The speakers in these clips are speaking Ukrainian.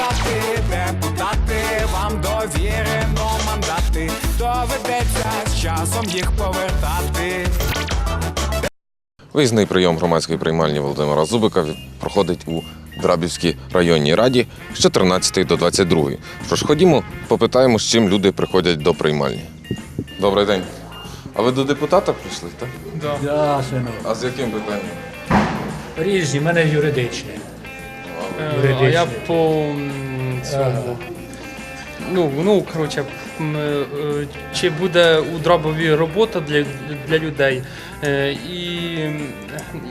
депутати, депутати, вам довірено мандати. Доведеться з часом їх повертати. Виїзний прийом громадської приймальні Володимира Зубика проходить у Драбівській районній раді з 14 до 22. Що ж, ходімо, попитаємо, з чим люди приходять до приймальні. Добрий день. А ви до депутата прийшли, так? Да, синок. А з яким питанням? Різні, в мене юридичне. Е, А я по цьому. Ну, ну, коротше, е, чи буде у Драбові робота для, для людей е, і,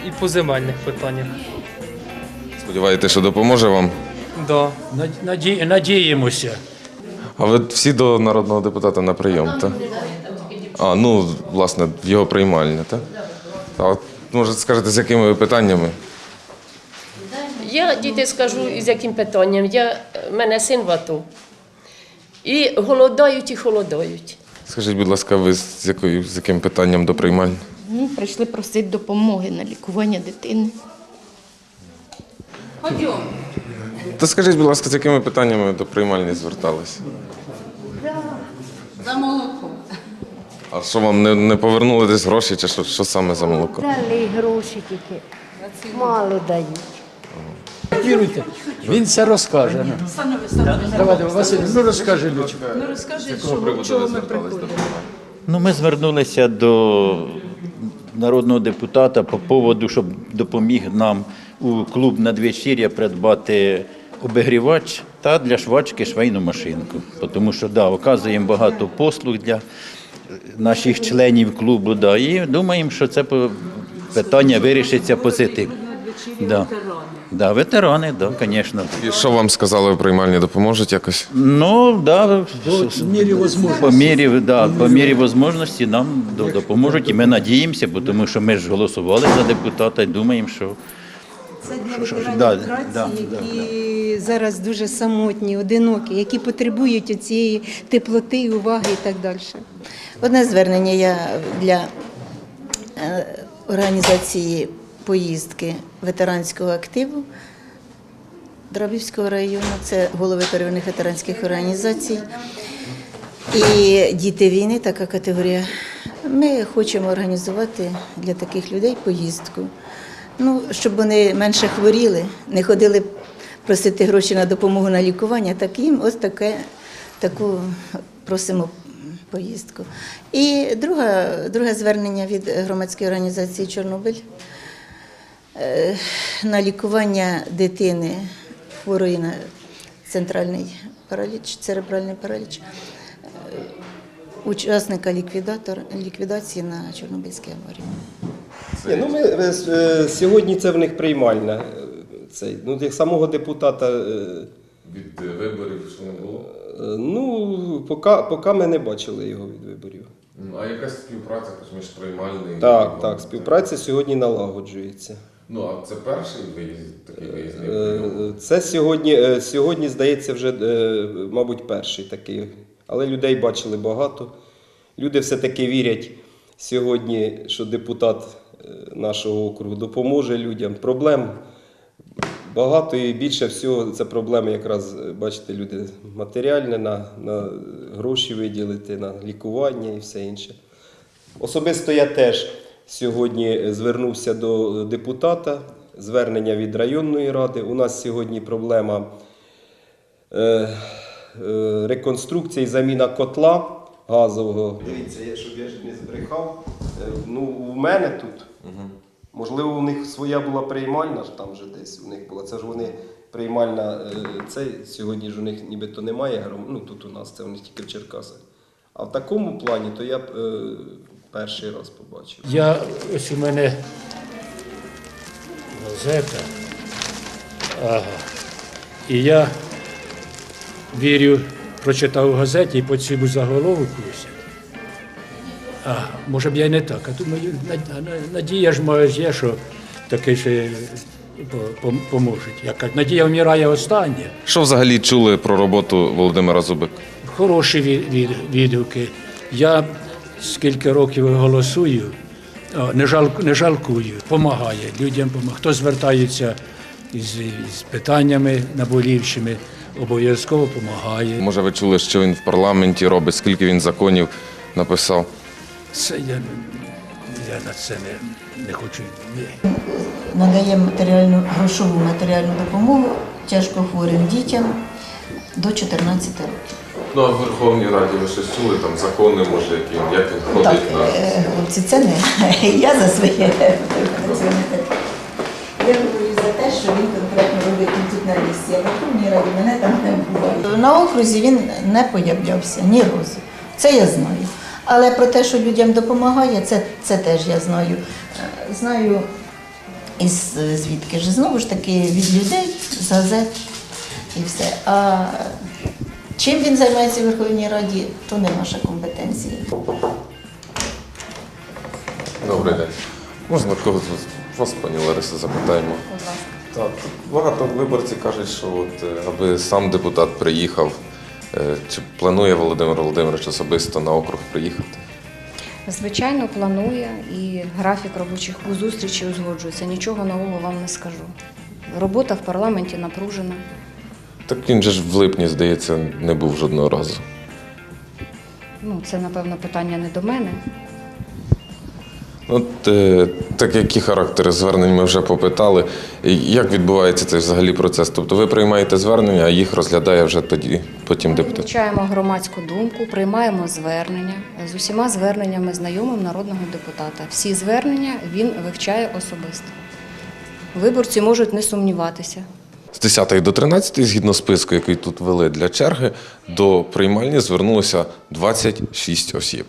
і по земельних питаннях. Сподіваєтеся, що допоможе вам? Да. Наді... Надіємося. А ви всі до народного депутата на прийом, так? А, ну, власне, в його приймальня, так? А от, може, скажете, з якими ви питаннями? Я діти скажу, з яким питанням. Я, мене син в АТО. І голодають, і холодають. Скажіть, будь ласка, ви з, якою, з яким питанням до приймальні? Ну, прийшли просити допомоги на лікування дитини. То скажіть, будь ласка, з якими питаннями до приймальні зверталися? За молоко. А що вам не, не повернули десь гроші, чи що, що саме за молоко? Дали гроші тільки. Мало дають. Віруйте, він це розкаже. ну. Давайте, Василь, ну розкажи, Лючка. Ну розкажи, що, чого ми приходимо. Ну, ми звернулися до народного депутата по поводу, щоб допоміг нам у клуб надвечір'я придбати обігрівач та для швачки швейну машинку. Тому що да, оказуємо багато послуг для наших членів клубу. Да, і думаємо, що це питання вирішиться позитивно. Да. Да, ветерани, да, звісно. І що вам сказали в приймальні, допоможуть якось? Ну, да, По мірі можливості. по мірі, да, по мірі можливості нам до- допоможуть, і ми надіємося, бо тому що ми ж голосували за депутата і думаємо, що Це для ветеранів да, праці, да, які зараз дуже самотні, одинокі, які потребують цієї теплоти, уваги і так далі. Одне звернення я для е, організації поїздки ветеранського активу Дробівського району, це голови первинних ветеранських організацій. І діти війни, така категорія. Ми хочемо організувати для таких людей поїздку. Ну, щоб вони менше хворіли, не ходили просити гроші на допомогу на лікування, так їм ось таке, таку просимо поїздку. І друге, друге звернення від громадської організації Чорнобиль на лікування дитини хворої на центральний параліч, церебральний параліч, е, учасника ліквідатор, ліквідації на Чорнобильській аварії. Ні, ну ми е, е, сьогодні це в них приймальна. е, Цей, ну, як самого депутата, е, Від виборів що не було? е, ну, поки, поки ми не бачили його від виборів. А якась співпраця між приймальною? Так, так, співпраця сьогодні налагоджується. Ну, а це перший виїзд, такий виїзний Е, Це сьогодні, е, сьогодні, здається, вже, е, мабуть, перший такий. Але людей бачили багато. Люди все-таки вірять сьогодні, що депутат е, нашого округу допоможе людям. Проблем багато і більше всього це проблеми якраз, е, бачите, люди матеріальні, на, на гроші виділити, на лікування і все інше. Особисто я теж сьогодні звернувся до депутата, звернення від районної ради. У нас сьогодні проблема е, е, реконструкції, заміна котла газового. Дивіться, я, щоб я ж не збрехав. е, Ну, у мене тут. Можливо, у них своя була приймальна, ж там вже десь у них була. Це ж вони приймальна, е, це сьогодні ж у них нібито немає. гром- Ну тут у нас це вони тільки в Черкасах. А в такому плані, то я е, перший раз побачив. Я ось у мене газета. Ага. І я вірю, прочитав у газеті і по цьому заголовку. А, може б я й не так. А думаю, над- надія ж моя є, що таке ще поможуть. Кажуть, надія вмирає останнє. Що взагалі чули про роботу Володимира Зубика? Хороші від, від, відгуки. Я скільки років голосую, не, жалку, не жалкую, допомагає людям. помагає. Хто звертається із, із питаннями наболівшими, обов'язково допомагає. Може, ви чули, що він в парламенті робить, скільки він законів написав? Це я, я на це не, не хочу. Ні. Надає матеріальну грошову матеріальну допомогу тяжкохворим дітям до 14 років. Ну, а в Верховній Раді ви щось чули, там закони, може, які як він Так, ходить на. е, хлопці, це не я за своє. Я говорю за те, що він конкретно робить тут на лісі, а в Верховній Раді мене там не було. На окрузі він не появлявся ні разу. Це я знаю. Але про те, що людям допомагає, це, це теж я знаю. Е, Знаю із звідки ж знову ж таки від людей, з газет і все. А чим він займається в Верховній Раді, то не наша компетенція. Добрий день. Можна когось вас, пані Лариса, запитаємо? Так, багато виборців кажуть, що от, е, аби сам депутат приїхав. Е, Чи планує Володимир Володимирович особисто на округ приїхати? Звичайно, планує і графік робочих зустрічей узгоджується. Нічого нового вам не скажу. Робота в парламенті напружена. Так він же ж в липні, здається, не був жодного разу. Ну, це, напевно, питання не до мене. От е, так які характери звернень ми вже попитали. Як відбувається цей взагалі процес? Тобто ви приймаєте звернення, а їх розглядає вже тоді потім Ми депутат. вивчаємо громадську думку, приймаємо звернення. З усіма зверненнями знайомим народного депутата. Всі звернення він вивчає особисто. Виборці можуть не сумніватися. З 10 до 13, згідно списку, який тут вели для черги, до приймальні звернулося 26 осіб.